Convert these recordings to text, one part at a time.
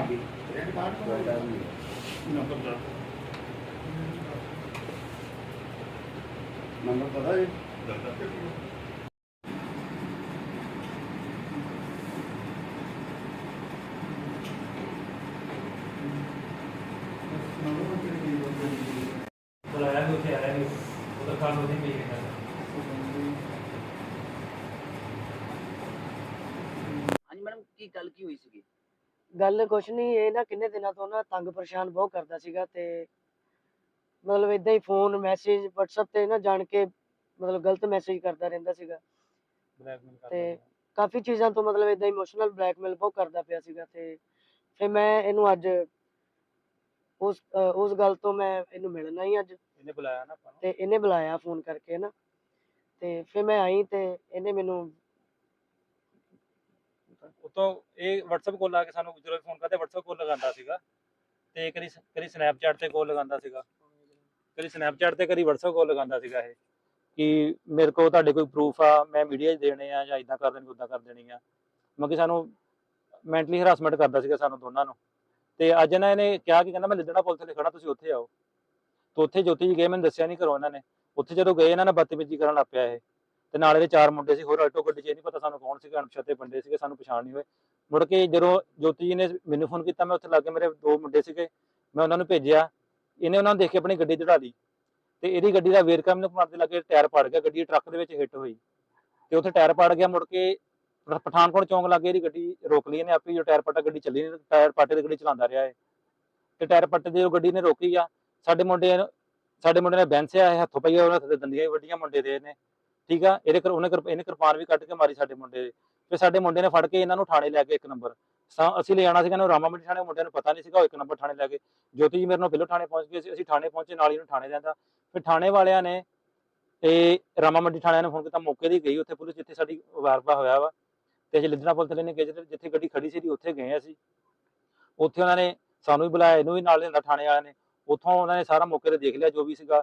ਹਾਂਜੀ red card ਤੁਹਾਡਾ ਵੀ number ਦਾ number ਪਤਾ ਹੈ ਬੁਲਾਇਆ ਵੀ ਉੱਥੇ ਆਇਆ ਨਹੀਂ ਉਹ ਤਾਂ ਖਾਣ ਉਹਦੇ ਪਈ ਗਿਆ ਹਾਂਜੀ ਮੈਡਮ ਕੀ ਗੱਲ ਕੀ ਹੋਈ ਸੀਗੀ ਗੱਲ ਕੁਛ ਨਹੀਂ ਇਹ ਨਾ ਕਿੰਨੇ ਦਿਨਾਂ ਤੋਂ ਨਾ ਤੰਗ ਪਰੇਸ਼ਾਨ ਬਹੁਤ ਕਰਦਾ ਸੀਗਾ ਤੇ ਮਤਲਬ ਇਦਾਂ ਹੀ ਫੋਨ ਮੈਸੇਜ WhatsApp ਤੇ ਨਾ ਜਾਣ ਕੇ ਮਤਲਬ ਗਲਤ ਮੈਸੇਜ ਕਰਦਾ ਰਹਿੰਦਾ ਸੀਗਾ। ਤੇ ਕਾਫੀ ਚੀਜ਼ਾਂ ਤੋਂ ਮਤਲਬ ਇਦਾਂ ਇਮੋਸ਼ਨਲ ਬਲੈਕਮੇਲ ਬਹੁਤ ਕਰਦਾ ਪਿਆ ਸੀਗਾ ਤੇ ਫਿਰ ਮੈਂ ਇਹਨੂੰ ਅੱਜ ਉਸ ਅ, ਉਸ ਗੱਲ ਤੋਂ ਮੈਂ ਇਹਨੂੰ ਮਿਲਣਾ ਹੀ ਅੱਜ। ਇਹਨੇ ਬੁਲਾਇਆ ਨਾ ਆਪਾਂ ਨੂੰ। ਤੇ ਇਹਨੇ ਬੁਲਾਇਆ ਫੋਨ ਕਰਕੇ ਨਾ। ਤੇ ਫਿਰ ਮੈਂ ਆਈ ਤੇ ਇਹਨੇ ਮੈਨੂੰ ਉਤੋਂ ਇਹ WhatsApp ਕੋਲ ਆ ਕੇ ਸਾਨੂੰ ਜਦੋਂ ਫੋਨ ਕਰਦੇ, WhatsApp ਕੋਲ ਲਗਾਉਂਦਾ ਸੀਗਾ। ਤੇ ਕਦੀ ਕਦੀ Snapchat ਤੇ ਕੋਲ ਲਗਾਉਂਦਾ ਸੀਗਾ। ਕਦੀ Snapchat ਤੇ, ਕਦੀ WhatsApp ਕਾਲ ਲਗਾਉਂਦਾ ਸੀਗਾ ਇਹ। ਕਿ ਮੇਰੇ ਕੋਲ ਤੁਹਾਡੇ ਕੋਈ ਪ੍ਰੂਫ ਆ, ਮੈਂ ਮੀਡੀਆ 'ਚ ਦੇਣੇ ਆ ਜਾਂ ਇਦਾਂ ਕਰ ਦੇਣੀ ਉਦਾਂ ਕਰ ਦੇਣੀ ਆ। ਮਤਲਬ ਕਿ ਸਾਨੂੰ ਮੈਂਟਲੀ ਹਰਾਸਮੈਂਟ ਕਰਦਾ ਸੀਗਾ ਸਾਨੂੰ ਦੋਨਾਂ ਨੂੰ। ਤੇ ਅੱਜ ਇਹਨਾਂ ਨੇ ਕਿਹਾ ਕਿ ਕਹਿੰਦਾ, ਮੈਂ ਲਿੱਦੜਾ ਪੁਲ ਤੇ ਖੜਾ, ਤੁਸੀਂ ਉੱਥੇ ਆਓ। ਤੇ ਉੱਥੇ ਜੋਤੀ ਜੀ ਗਏ, ਮੈਨੂੰ ਦੱਸਿਆ ਨਹੀਂ ਕਰੋ ਇਹਨਾਂ ਨੇ। ਉੱਥੇ ਜਦੋਂ ਗਏ, ਇਹਨਾਂ ਨੇ ਬਦਤਮੀਜ਼ੀ ਕਰਨ ਲੱਗ ਪਿਆ ਇਹ। ਤੇ ਨਾਲ ਇਹਦੇ ਚਾਰ ਮੁੰਡੇ ਸੀ, ਹੋਰ ਆਲਟੋ ਗੱਡੀ 'ਚ ਇਹ ਨਹੀਂ ਪਤਾ ਸਾਨੂੰ ਕੌਣ ਸੀਗੇ, ਅਣਪਛਾਤੇ ਬੰਦੇ ਸੀਗੇ, ਸਾਨੂੰ ਪਛਾਣ ਨਹੀਂ ਹੋਏ। ਮੁੜ ਕੇ ਜਦੋਂ ਜੋਤੀ ਜੀ ਨੇ ਮੈਨੂੰ ਫੋਨ ਕੀਤਾ, ਮੈਂ ਉੱਥੇ ਲੱਗੇ ਮੇਰੇ ਦੋ ਮੁੰਡੇ ਸੀਗੇ, ਮੈਂ ਉਹਨਾਂ ਨੂੰ ਭੇਜਿਆ। ਇਹਨੇ ਉਹਨਾਂ ਨੂੰ ਦੇਖ ਕੇ ਆਪਣੀ ਗੱਡੀ ਚੜਾ ਲਈ। ਤੇ ਇਹਦੀ ਗੱਡੀ ਦਾ ਵੇਰਕਮ ਨੂੰ ਮਾਰਦੇ ਲੱਗੇ ਟਾਇਰ ਪੜ ਗਿਆ, ਗੱਡੀ ਟਰੱਕ ਦੇ ਵਿੱਚ ਹਿੱਟ ਹੋਈ। ਤੇ ਉੱਥੇ ਟਾਇਰ ਪੜ ਗਿਆ, ਮੁੜ ਕੇ ਪਠਾਨਕੋਟ ਚੌਂਕ ਲੱਗੇ ਇਹਦੀ ਗੱਡੀ ਰੋਕ ਲਈ ਇਹਨੇ ਆਪੇ, ਜੋ ਟਾਇਰ ਪੱਟਾ ਗੱਡੀ ਚੱਲੀ ਨਹੀਂ ਟਾਇਰ ਪਾਟੇ ਦੀ ਗੱਡੀ ਚਲਾਉਂਦਾ ਰਿਹਾ ਹੈ ਤੇ ਟਾਇਰ ਪੱਟੇ ਦੀ ਉਹ ਗੱਡੀ ਨੇ ਰੋਕੀ ਆ। ਸਾਡੇ ਮੁੰਡੇ ਸਾਡੇ ਮੁੰਡੇ ਨੇ ਬੈਂਸਿਆ ਹੈ ਹੱਥੋਂ ਪਈਆ ਉਹਨਾਂ ਦੇ ਦੰਦੀਆਂ ਵੱਡੀਆਂ ਮੁੰਡੇ ਦੇ ਨੇ ਠੀਕ ਆ, ਇਹਦੇ ਕਰ, ਉਹਨੇ ਇਹਨੇ ਕਿਰਪਾਨ ਵੀ ਕੱਢ ਕੇ ਮਾਰੀ ਸਾਡੇ ਮੁੰਡੇ ਦੇ। ਫਿਰ ਸਾਡੇ ਮੁੰਡੇ ਨੇ ਫੜ ਕੇ ਇਹਨਾਂ ਨੂੰ ਥਾਣੇ ਲੈ ਕੇ ਇੱਕ ਨੰਬਰ। ਸਾ- ਅਸੀਂ ਲੈ ਜਾਣਾ ਸੀਗਾ ਇਹਨੂੰ ਰਾਮਾ ਮੰਡੀ ਥਾਣੇ, ਮੁੰਡਿਆਂ ਨੂੰ ਪਤਾ ਨਹੀਂ ਸੀਗਾ, ਉਹ ਇੱਕ ਨੰਬਰ ਥਾਣੇ ਲੈ ਕੇ। ਜੋਤੀ ਜੀ ਮੇਰੇ ਨਾਲ ਪਹਿਲਾਂ ਥਾਣੇ ਪਹੁੰਚ ਗਏ ਸੀ, ਅਸੀਂ ਥਾਣੇ ਪਹੁੰਚੇ, ਨਾਲ ਹੀ ਇਹਨੂੰ ਥਾਣੇ ਲੈਂਦਾ ਫਿਰ ਥਾਣੇ ਵਾਲਿਆਂ ਨੇ ਤੇ ਰਾਮਾ ਮੰਡੀ ਥਾਣਿਆਂ ਨੂੰ ਫੋਨ ਕੀਤਾ, ਮੌਕੇ ਦੀ ਗਈ, ਉੱਥੇ ਪੁਲਿਸ ਜਿੱਥੇ ਸਾਡੀ ਵਾਰਪਾ ਹੋਇਆ ਵਾ। ਤੇ ਅਸੀਂ ਲਿੱਦਣਾ ਪੁਲਿਸ ਵਾਲੇ ਨੇ ਗਏ ਜਿੱਥੇ ਗੱਡੀ ਖੜੀ ਸੀ, ਉੱਥੇ ਗਏ ਅਸੀਂ। ਉੱਥੇ ਉਹਨਾਂ ਨੇ ਸਾਨੂੰ ਵੀ ਬੁਲਾਇਆ, ਇਹਨੂੰ ਵੀ ਨਾਲ ਲਿਆਂਦਾ ਥਾਣੇ ਵਾਲਿਆਂ ਨੇ। ਉੱਥੋਂ ਉਹਨਾਂ ਨੇ ਸਾਰਾ ਮੌਕੇ ਤੇ ਦੇਖ ਲਿਆ, ਜੋ ਵੀ ਸੀਗਾ।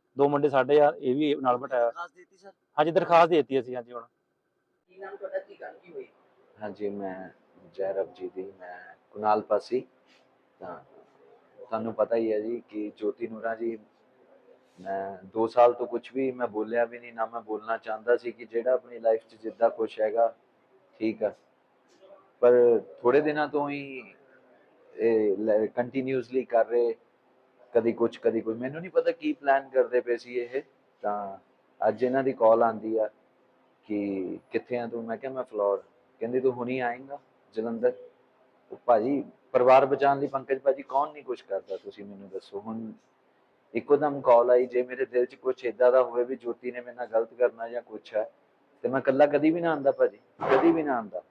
ਦੋ ਮੁੰਡੇ ਸਾਡੇ ਆ ਇਹ ਵੀ ਨਾਲ ਖਾਸ ਦਿੱਤੀ ਸਰ? ਹਾਂਜੀ ਦਰਖਾਸਤ ਦੇ ਦਿੱਤੀ ਅਸੀਂ ਹਾਂਜੀ ਹੁਣ। ਕੀ ਨਾਮ ਤੁਹਾਡਾ? ਕੀ ਗੱਲ ਕੀ ਹੋਈ? ਹਾਂਜੀ ਮੈਂ ਜੈਰਬ ਜੀ ਦੀ ਮੈਂ ਕੁਨਾਲ ਪਾਸੀ। ਤਾਂ ਤੁਹਾਨੂੰ ਪਤਾ ਹੀ ਹੈ ਜੀ ਕਿ ਜੋਤੀ ਨੂਰਾ ਜੀ ਮੈਂ 2 ਸਾਲ ਤੋਂ ਕੁਝ ਵੀ ਮੈਂ ਬੋਲਿਆ ਵੀ ਨਹੀਂ ਨਾ ਮੈਂ ਬੋਲਣਾ ਚਾਹੁੰਦਾ ਸੀ ਕਿ ਜਿਹੜਾ ਆਪਣੀ ਲਾਈਫ 'ਚ ਜਿੱਦਾਂ ਕੁਝ ਹੈਗਾ ਠੀਕ ਆ। ਪਰ ਥੋੜੇ ਦਿਨਾਂ ਤੋਂ ਹੀ ਇਹ ਕੰਟੀਨਿਊਸਲੀ ਕਰ ਰਹੇ ਕਦੀ ਕੁਝ ਕਦੀ ਕੋਈ ਮੈਨੂੰ ਨਹੀਂ ਪਤਾ ਕੀ ਪਲਾਨ ਕਰਦੇ ਪਏ ਸੀ ਇਹ। ਤਾਂ ਅੱਜ ਇਹਨਾਂ ਦੀ ਕਾਲ ਆਂਦੀ ਆ ਕਿ ਕਿੱਥੇ ਆ ਤੂੰ? ਮੈਂ ਕਿਹਾ ਮੈਂ ਫਲੋਰ। ਕਹਿੰਦੀ, ਤੂੰ ਹੁਣੀ ਆਏਂਗਾ, ਜਲੰਧਰ? ਭਾਜੀ, ਪਰਿਵਾਰ ਬਚਾਉਣ ਲਈ ਪੰਕਜ ਭਾਜੀ ਕੌਣ ਨਹੀਂ ਕੁਝ ਕਰਦਾ, ਤੁਸੀਂ ਮੈਨੂੰ ਦੱਸੋ। ਹੁਣ ਇੱਕੋ ਦਮ ਕਾਲ ਆਈ, ਜੇ ਮੇਰੇ ਦਿਲ 'ਚ ਕੁਝ ਇਦਾਂ ਦਾ ਹੋਵੇ ਵੀ ਜੋਤੀ ਨੇ ਮੇਰੇ ਨਾਲ ਗਲਤ ਕਰਨਾ ਜਾਂ ਕੁਝ ਹੈ, ਤੇ ਮੈਂ ਇਕੱਲਾ ਕਦੀ ਵੀ ਨਾ ਆਂਦਾ ਭਾਜੀ, ਕਦੀ ਵੀ ਨਾ ਆਂਦਾ।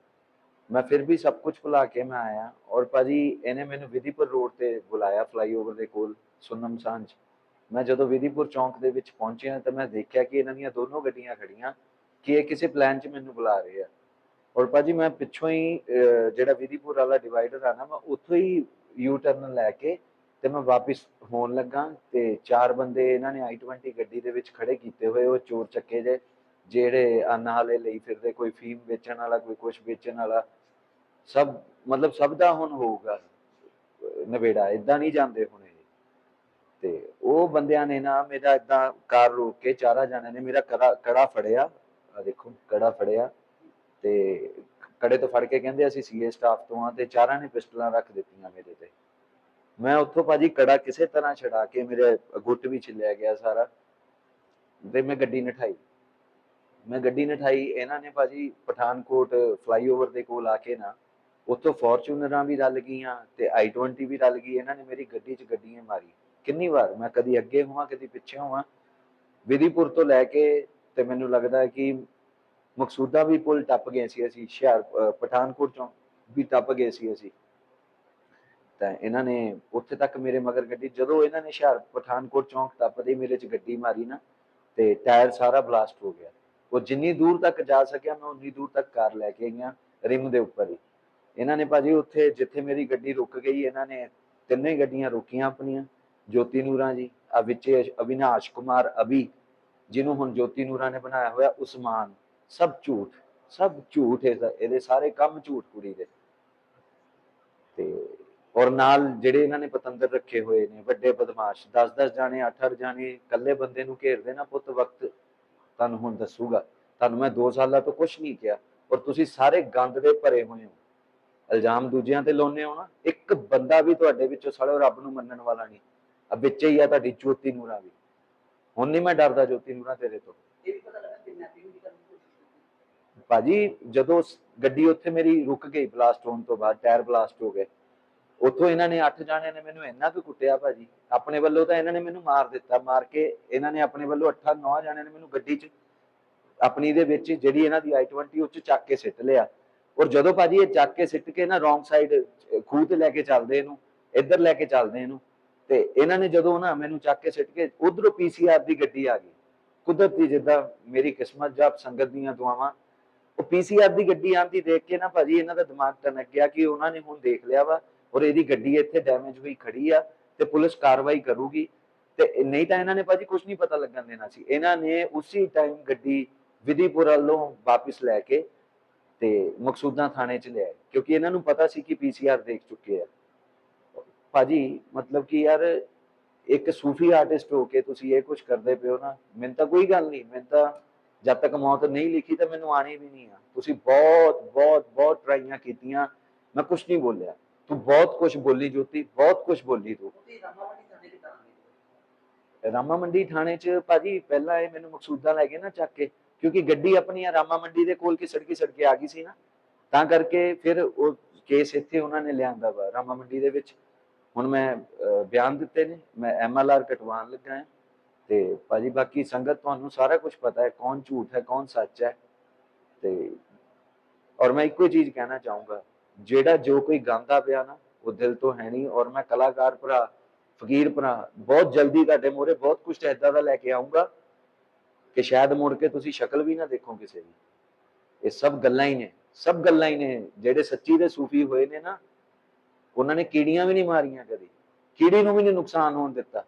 ਮੈਂ ਫਿਰ ਵੀ ਸਭ ਕੁਝ ਭੁਲਾ ਕੇ ਮੈਂ ਆਇਆ ਔਰ ਭਾਜੀ, ਇਹਨੇ ਮੈਨੂੰ ਵਿਧੀਪੁਰ ਰੋਡ ਤੇ ਬੁਲਾਇਆ ਫਲਾਈਓਵਰ ਦੇ ਕੋਲ। ਸੁਨਮ ਸਾਂਝ। ਮੈਂ ਜਦੋਂ ਵਿਧੀਪੁਰ ਚੌਂਕ ਦੇ ਵਿੱਚ ਪਹੁੰਚਿਆ ਤਾਂ ਮੈਂ ਦੇਖਿਆ ਕਿ ਇਹਨਾਂ ਦੀਆਂ ਦੋਨੋਂ ਗੱਡੀਆਂ ਖੜੀਆਂ ਕਿ ਇਹ ਕਿਸੇ ਪਲਾਨ 'ਚ ਮੈਨੂੰ ਬੁਲਾ ਰਹੇ ਆ। ਔਰ ਭਾਜੀ ਮੈਂ ਪਿੱਛੋਂ ਹੀ ਜਿਹੜਾ ਵਿਧੀਪੁਰ ਵਾਲਾ ਡਿਵਾਈਡਰ ਆ ਨਾ ਮੈਂ ਉੱਥੋਂ ਹੀ ਯੂ ਟਰਨ ਲੈ ਕੇ ਤੇ ਮੈਂ ਵਾਪਸ ਹੋਣ ਲੱਗਾ ਤੇ ਚਾਰ ਬੰਦੇ ਇਹਨਾਂ ਨੇ i20 ਗੱਡੀ ਦੇ ਵਿੱਚ ਖੜੇ ਕੀਤੇ ਹੋਏ ਉਹ ਚੋਰ ਚੱਕੇ ਜੇ ਜਿਹੜੇ ਅੰਨ ਹਾਲੇ ਲਈ ਫਿਰਦੇ ਕੋਈ ਫੀਮ ਵੇਚਣ ਵਾਲਾ ਕੋਈ ਕੁਝ ਵੇਚਣ ਵਾਲਾ ਸਭ ਮਤਲਬ ਸਭ ਦਾ ਹੁਣ ਹੋਊਗਾ ਅਹ, ਨਵੇੜਾ ਇਦਾਂ ਨਹੀਂ ਜਾਂਦੇ ਹੁਣੇ। ਤੇ ਉਹ ਬੰਦਿਆਂ ਨੇ ਨਾ ਮੇਰਾ ਇਦਾਂ ਕਾਰ ਰੋਕ ਕੇ ਚਾਰਾ ਜਾਣੇ ਨੇ ਮੇਰਾ ਕੜਾ ਕੜਾ ਫੜਿਆ। ਆ ਦੇਖੋ, ਕੜਾ ਫੜਿਆ ਤੇ ਕੜੇ ਤੋਂ ਫੜ ਕੇ ਕਹਿੰਦੇ ਅਸੀਂ ਸੀਏ ਸਟਾਫ ਤੋਂ ਆ ਤੇ ਚਾਰਾਂ ਨੇ ਪਿਸਟਲਾਂ ਰੱਖ ਦਿੱਤੀਆਂ ਮੇਰੇ ਤੇ। ਮੈਂ ਉੱਥੋਂ ਭਾਜੀ ਕੜਾ ਕਿਸੇ ਤਰ੍ਹਾਂ ਛਡਾ ਕੇ ਮੇਰੇ ਗੁੱਟ ਵਿੱਚ ਲਿਆ ਗਿਆ ਸਾਰਾ ਤੇ ਮੈਂ ਗੱਡੀ ਨਠਾਈ। ਮੈਂ ਗੱਡੀ ਨਠਾਈ, ਇਹਨਾਂ ਨੇ ਭਾਜੀ ਪਠਾਨਕੋਟ ਫਲਾਈਓਵਰ ਦੇ ਕੋਲ ਆ ਕੇ ਨਾ ਉੱਥੋਂ ਫੋਰਚੂਨਰਾਂ ਵੀ ਰਲ ਗਈਆਂ ਤੇ i20 ਵੀ ਰਲ ਗਈ, ਇਹਨਾਂ ਨੇ ਮੇਰੀ ਗੱਡੀ 'ਚ ਗੱਡੀਆਂ ਮਾਰੀ ਕਿੰਨੀ ਵਾਰ? ਮੈਂ ਕਦੀ ਅੱਗੇ ਹੋਵਾਂ, ਕਦੀ ਪਿੱਛੇ ਹੋਵਾਂ? ਵਿਧੀਪੁਰ ਤੋਂ ਲੈ ਕੇ ਤੇ ਮੈਨੂੰ ਲੱਗਦਾ ਕਿ ਮਕਸੂਦਾ ਵੀ ਪੁਲ ਟੱਪ ਗਏ ਸੀ ਅਸੀਂ, ਹੁਸ਼ਿਆਰ ਪਠਾਨਕੋਟ ਚੋਂ ਵੀ ਟੱਪ ਗਏ ਸੀ ਅਸੀਂ। ਤਾਂ ਇਹਨਾਂ ਨੇ ਉੱਥੇ ਤੱਕ ਮੇਰੇ ਮਗਰ ਗੱਡੀ, ਜਦੋਂ ਇਹਨਾਂ ਨੇ ਹੁਸ਼ਿਆਰ, ਪਠਾਨਕੋਟ ਚੌਂਕ ਟੱਪਦੇ ਮੇਰੇ 'ਚ ਗੱਡੀ ਮਾਰੀ ਨਾ, ਤੇ ਟਾਇਰ ਸਾਰਾ ਬਲਾਸਟ ਹੋ ਗਿਆ। ਉਹ ਜਿੰਨੀ ਦੂਰ ਤੱਕ ਜਾ ਸਕਿਆ, ਮੈਂ ਉਨੀ ਦੂਰ ਤੱਕ ਕਾਰ ਲੈ ਕੇ ਗਿਆ ਰਿਮ ਦੇ ਉੱਪਰ ਹੀ। ਇਹਨਾਂ ਨੇ ਭਾਜੀ ਉੱਥੇ ਜਿੱਥੇ ਮੇਰੀ ਗੱਡੀ ਰੁਕ ਗਈ, ਇਹਨਾਂ ਨੇ ਤਿੰਨੇ ਗੱਡੀਆਂ ਰੁਕੀਆਂ ਆਪਣੀਆਂ। ਜੋਤੀ ਨੂਰਾਂ ਜੀ, ਆ ਵਿੱਚੇ ਅਵਿਨਾਸ਼ ਕੁਮਾਰ ਅਭੀ, ਜਿਹਨੂੰ ਹੁਣ ਜੋਤੀ ਨੂਰਾਂ ਨੇ ਬਣਾਇਆ ਹੋਇਆ ਉਸਮਾਨ। ਸਭ ਝੂਠ ਸਭ ਝੂਠ ਇਹਦਾ ਇਹਦੇ ਸਾਰੇ ਕੰਮ ਝੂਠ ਕੁੜੀ ਦੇ। ਤੇ ਔਰ ਨਾਲ ਜਿਹੜੇ ਇਹਨਾਂ ਨੇ ਪਤੰਦਰ ਰੱਖੇ ਹੋਏ ਨੇ, ਵੱਡੇ ਬਦਮਾਸ਼ 10-10 ਜਾਣੇ 8-8 ਜਾਣੇ, ਇਕੱਲੇ ਬੰਦੇ ਨੂੰ ਘੇਰਦੇ ਨਾ ਪੁੱਤ ਵਕਤ, ਤੁਹਾਨੂੰ ਹੁਣ ਦੱਸੂਗਾ। ਤੁਹਾਨੂੰ ਮੈਂ 2 ਸਾਲਾਂ ਤੋਂ ਕੁਝ ਨਹੀਂ ਕਿਹਾ, ਔਰ ਤੁਸੀਂ ਸਾਰੇ ਗੰਦ ਦੇ ਭਰੇ ਹੋਏ ਹੋ। ਇਲਜ਼ਾਮ ਦੂਜਿਆਂ ਤੇ ਲਾਉਨੇ ਹੋ ਨਾ, ਇੱਕ ਬੰਦਾ ਵੀ ਤੁਹਾਡੇ ਵਿੱਚੋਂ ਸਾਲੇ ਰੱਬ ਨੂੰ ਮੰਨਣ ਵਾਲਾ ਨਹੀਂ। ਵਿੱਚ ਹੀ ਆ ਤੁਹਾਡੀ ਜੋਤੀ ਨੂਰਾ ਵੀ। ਹੁਣ ਨਹੀਂ ਮੈਂ ਡਰਦਾ ਜੋਤੀ ਨੂਰਾ ਤੇਰੇ ਤੋਂ। ਇਹ ਵੀ ਪਤਾ ਲੱਗਾ ਕਿਡਨੈਪਿੰਗ ਵੀ ਕਰਨ ਦੀ ਕੋਸ਼ਿਸ਼ ਕੀਤੀ। ਭਾਜੀ ਜਦੋਂ ਗੱਡੀ ਉੱਥੇ ਮੇਰੀ ਰੁਕ ਗਈ ਬਲਾਸਟ ਹੋਣ ਤੋਂ ਬਾਅਦ ਟਾਇਰ ਬਲਾਸਟ ਹੋ ਗਏ। ਉੱਥੋਂ ਇਹਨਾਂ ਨੇ 8 ਜਾਣਿਆਂ ਨੇ ਮੈਨੂੰ ਇੰਨਾ ਕੁ ਕੁੱਟਿਆ ਭਾਜੀ। ਆਪਣੇ ਵੱਲੋਂ ਤਾਂ ਇਹਨਾਂ ਨੇ ਮੈਨੂੰ ਮਾਰ ਦਿੱਤਾ ਮਾਰ ਕੇ ਇਹਨਾਂ ਨੇ ਆਪਣੇ ਵੱਲੋਂ 8 9 ਜਾਣਿਆਂ ਨੇ ਮੈਨੂੰ ਗੱਡੀ 'ਚ ਆਪਣੀ ਦੇ ਵਿੱਚ ਜਿਹੜੀ ਇਹਨਾਂ ਦੀ i20 ਉੱਚ ਚੱਕ ਕੇ ਸਿੱਟ ਲਿਆ। ਔਰ ਜਦੋਂ ਭਾਜੀ ਇਹ ਚੱਕ ਕੇ ਸਿੱਟ ਕੇ ਨਾ ਰੋਂਗ ਸਾਈਡ ਖੂਹ ਤੇ ਲੈ ਕੇ ਚੱਲਦੇ ਇਹਨੂੰ ਇੱਧਰ ਲੈ ਕੇ ਚੱਲਦੇ ਇਹਨੂੰ। ਤੇ ਇਹਨਾਂ ਨੇ ਜਦੋਂ ਨਾ ਮੈਨੂੰ ਚੱਕ ਕੇ ਸਿੱਟ ਕੇ ਉਧਰੋਂ ਪੀਸੀਆਰ ਦੀ ਗੱਡੀ ਆ ਗਈ। ਕੁਦਰਤੀ ਜਿੱਦਾਂ ਮੇਰੀ ਕਿਸਮਤ ਜਾਪ ਸੰਗਤ ਦੀਆਂ ਦੁਆਵਾਂ, ਉਹ ਪੀਸੀਆਰ ਦੀ ਗੱਡੀ ਆਂਦੀ ਦੇਖ ਕੇ ਨਾ ਭਾਜੀ ਇਹਨਾਂ ਦਾ ਦਿਮਾਗ ਟਨਕ ਗਿਆ ਕਿ ਉਹਨਾਂ ਨੇ ਹੁਣ ਦੇਖ ਲਿਆ ਵਾ ਔਰ ਇਹਦੀ ਗੱਡੀ ਇੱਥੇ ਡੈਮੇਜ ਹੋਈ ਖੜੀ ਆ ਤੇ ਪੁਲਿਸ ਕਾਰਵਾਈ ਕਰੂਗੀ। ਤੇ ਨਹੀਂ ਤਾਂ ਇਹਨਾਂ ਨੇ ਭਾਜੀ ਕੁਝ ਨਹੀਂ ਪਤਾ ਲੱਗਣ ਦੇਣਾ ਸੀ। ਇਹਨਾਂ ਨੇ ਉਸੇ ਟਾਈਮ ਗੱਡੀ ਵਿਧੀਪੁਰ ਵੱਲੋਂ ਵਾਪਿਸ ਲੈ ਕੇ ਤੇ ਮਕਸੂਦਾਂ ਥਾਣੇ ਚ ਲਿਆਏ ਕਿਉਂਕਿ ਇਹਨਾਂ ਨੂੰ ਪਤਾ ਸੀ ਕਿ ਪੀਸੀਆਰ ਦੇਖ ਚੁੱਕੇ ਆ। ਭਾਜੀ ਮਤਲਬ ਕਿ ਯਾਰ ਇੱਕ ਸੂਫੀ ਆਰਟਿਸਟ ਹੋ ਕੇ ਤੁਸੀਂ ਇਹ ਕੁਝ ਕਰਦੇ ਪਿਓ ਨਾ ਮੈਨੂੰ ਤਾਂ ਕੋਈ ਗੱਲ ਨਹੀਂ ਮੈਨੂੰ ਤਾਂ ਜਦ ਤੱਕ ਮੌਤ ਨਹੀਂ ਲਿਖੀ ਤਾਂ ਮੈਨੂੰ ਆਣੀ ਵੀ ਨਹੀਂ ਆ। ਤੁਸੀਂ ਬਹੁਤ ਬਹੁਤ ਬਹੁਤ ਟਰਾਈਆਂ ਕੀਤੀਆਂ ਮੈਂ ਕੁਝ ਨਹੀਂ ਬੋਲਿਆ। ਤੂੰ ਬਹੁਤ ਕੁਝ ਬੋਲੀ ਜੋਤੀ ਬਹੁਤ ਕੁਝ ਬੋਲੀ ਤੂੰ। ਰਾਮਾ ਮੰਡੀ ਥਾਣੇ 'ਚ ਭਾਜੀ ਪਹਿਲਾਂ ਇਹ ਮੈਨੂੰ ਮਕਸੂਦਾਂ ਲੈ ਗਏ ਨਾ ਚੱਕ ਕੇ ਕਿਉਂਕਿ ਗੱਡੀ ਆਪਣੀ ਆ ਰਾਮਾ ਮੰਡੀ ਦੇ ਕੋਲ ਕੀ ਸੜਕੀ ਸੜਕੇ ਆ ਗਈ ਸੀ ਨਾ। ਤਾਂ ਕਰਕੇ ਫਿਰ ਉਹ ਕੇਸ ਇੱਥੇ ਉਹਨਾਂ ਨੇ ਲਿਆਂਦਾ ਵਾ ਰਾਮਾ ਮੰਡੀ ਦੇ ਵਿੱਚ। ਹੁਣ ਮੈਂ ਬਿਆਨ ਦਿੱਤੇ ਨੇ, ਮੈਂ ਐਮਐਲਆਰ ਕਟਵਾਉਣ ਲੱਗਾ ਹਾਂ ਤੇ ਭਾਜੀ ਬਾਕੀ ਸੰਗਤ ਤੁਹਾਨੂੰ ਸਾਰਾ ਕੁਝ ਪਤਾ ਹੈ, ਕੌਣ ਝੂਠ ਹੈ, ਕੌਣ ਸੱਚ ਹੈ ਤੇ ਔਰ ਮੈਂ ਇੱਕੋ ਚੀਜ਼ ਕਹਿਣਾ ਚਾਹੂੰਗਾ, ਜਿਹੜਾ ਜੋ ਕੋਈ ਗਾਉਂਦਾ ਪਿਆ ਨਾ, ਉਹ ਦਿਲ ਤੋਂ ਹੈ ਨਹੀਂ ਔਰ ਮੈਂ ਕਲਾਕਾਰ ਭਰਾ, ਫਕੀਰ ਭਰਾ ਬਹੁਤ ਜਲਦੀ ਤੁਹਾਡੇ ਮੂਹਰੇ ਬਹੁਤ ਕੁਝ ਏਦਾਂ ਦਾ ਲੈ ਕੇ ਆਉਂਗਾ ਕਿ ਸ਼ਾਇਦ ਮੁੜ ਕੇ ਤੁਸੀਂ ਸ਼ਕਲ ਵੀ ਨਾ ਦੇਖੋ ਕਿਸੇ ਦੀ। ਇਹ ਸਭ ਗੱਲਾਂ ਹੀ ਨੇ, ਸਭ ਗੱਲਾਂ ਹੀ ਨੇ ਜਿਹੜੇ ਸੱਚੀ ਦੇ ਸੂਫੀ ਹੋਏ ਨੇ ਨਾ ਉਹਨਾਂ ਨੇ ਕੀੜੀਆਂ ਵੀ ਨਹੀਂ ਮਾਰੀਆਂ ਕਦੀ। ਕੀੜੀ ਨੂੰ ਵੀ ਨਹੀਂ ਨੁਕਸਾਨ ਹੋਣ ਦਿੱਤਾ।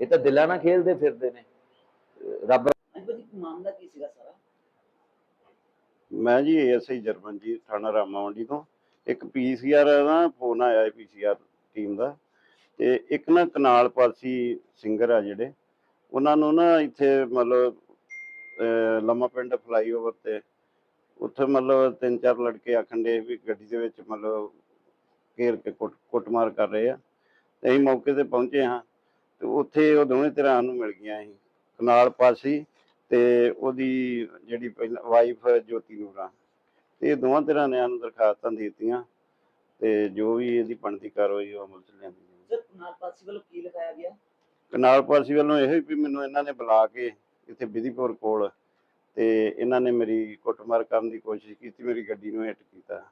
ਇਹ ਤਾਂ ਦਿਲਾਂ ਨਾਲ ਖੇਲਦੇ ਫਿਰਦੇ ਨੇ। ਰੱਬ ਅੱਜ ਭਾਜੀ ਮਾਮਲਾ ਕੀ ਸੀਗਾ ਸਾਰਾ? ਮੈਂ ਜੀ ਐਸਆਈ ਜਰਮਨ ਜੀ ਥਾਣਾ ਰਾਮਾ ਮੰਡੀ ਤੋਂ। ਇੱਕ ਪੀਸੀਆਰ ਦਾ ਫੋਨ ਆਇਆ ਪੀਸੀਆਰ ਟੀਮ ਦਾ। ਤੇ ਇੱਕ ਨਾ ਕਨਾਲ ਪਾਲਸੀ ਸਿੰਗਰ ਆ ਜਿਹੜੇ ਉਹਨਾਂ ਨੂੰ ਨਾ ਇੱਥੇ ਮਤਲਬ ਲੰਮਾ ਪਿੰਡ ਫਲਾਈਓਵਰ ਤੇ ਉੱਥੇ ਮਤਲਬ ਤਿੰਨ ਚਾਰ ਲੜਕੇ ਆਖਣ ਦੇ ਵੀ ਗੱਡੀ ਦੇ ਵਿੱਚ ਮਤਲਬ ਘੇਰ ਕੇ ਕੁੱਟ ਕੁੱਟਮਾਰ ਕਰ ਰਹੇ ਆ। ਤੇ ਅਸੀਂ ਮੌਕੇ ਤੇ ਪਹੁੰਚੇ ਹਾਂ ਤੇ ਉੱਥੇ ਉਹ ਦੋਵੇਂ ਧਿਰਾਂ ਨੂੰ ਮਿਲ ਗਈਆਂ ਸੀ। ਕਨਾਲ ਪਾਸੀ ਤੇ ਉਹਦੀ ਜਿਹੜੀ ਪਹਿਲਾਂ ਵਾਈਫ ਜੋਤੀ ਨੂਰਾ ਤੇ ਇਹ ਦੋਵਾਂ ਤਰ੍ਹਾਂ ਨੇ ਸਾਨੂੰ ਦਰਖਾਸਤਾਂ ਦੇ ਦਿੱਤੀਆਂ ਤੇ ਜੋ ਵੀ ਇਹਦੀ ਬਣਦੀ ਕਾਰਵਾਈ ਉਹ ਅਮਲ ਚ ਲਿਆਂਦੀ ਜਾਊਗੀ। ਸਰ ਨਾਲ ਪਾਸੀ ਵੱਲੋਂ ਕੀ ਲਿਖਾਇਆ ਗਿਆ? ਕਨਾਲ ਪਾਸੀ ਵੱਲੋਂ ਇਹੋ ਹੀ ਵੀ ਮੈਨੂੰ ਇਹਨਾਂ ਨੇ ਬੁਲਾ ਕੇ ਇੱਥੇ ਵਿਧੀਪੁਰ ਕੋਲ ਤੇ ਇਹਨਾਂ ਨੇ ਮੇਰੀ ਕੁੱਟਮਾਰ ਕਰਨ ਦੀ ਕੋਸ਼ਿਸ਼ ਕੀਤੀ ਮੇਰੀ ਗੱਡੀ ਨੂੰ ਹਿੱਟ ਕੀਤਾ।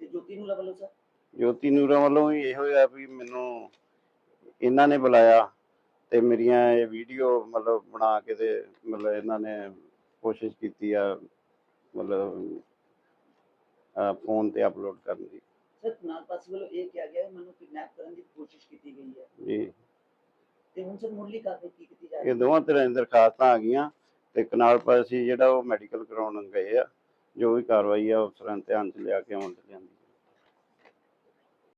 ਤੇ ਜੋਤੀ ਨੂਰਾ ਵੱਲੋਂ ਸਰ? ਜੋਤੀ ਨੂਰਾ ਵੱਲੋਂ ਵੀ ਇਹੋ ਆ ਵੀ ਮੈਨੂੰ ਇਹਨਾਂ ਨੇ ਬੁਲਾਇਆ ਤੇ ਮੇਰੀਆਂ ਇਹ ਵੀਡੀਓ ਮਤਲਬ ਬਣਾ ਕੇ ਤੇ ਮਤਲਬ ਇਹਨਾਂ ਨੇ ਕੋਸ਼ਿਸ਼ ਕੀਤੀ ਆ ਮਤਲਬ ਫੋਨ ਤੇ ਅਪਲੋਡ ਕਰਨ ਦੀ। ਸਰ ਨਾਲ ਇਹ ਕਿਹਾ ਗਿਆ ਹੈ ਮੈਨੂੰ ਕਿਡਨੈਪ ਕਰਨ ਦੀ ਕੋਸ਼ਿਸ਼ ਕੀਤੀ ਗਈ ਹੈ। ਜੀ। ਤੇ ਹੁਣ ਸਰ ਮੁੱਢਲੀ ਕਾਰਵਾਈ ਕੀ ਕੀਤੀ ਜਾ ਰਹੀ ਇਹ ਹੈ? ਦੋਵਾਂ ਤਰ੍ਹਾਂ ਦੀਆਂ ਦਰਖਾਸਤਾਂ ਆ ਗਈਆਂ ਤੇ ਕਨਾਲ ਪਾਸੀ ਜਿਹੜਾ ਉਹ ਮੈਡੀਕਲ ਕਰਾਉਣ ਗਏ ਆ ਜੋ ਵੀ ਕਾਰਵਾਈ ਆ ਅਫਸਰਾਂ ਧਿਆਨ ਚ ਲਿਆ ਕੇ ਅਮਲ ਚ ਲਿਆਂਦੀ।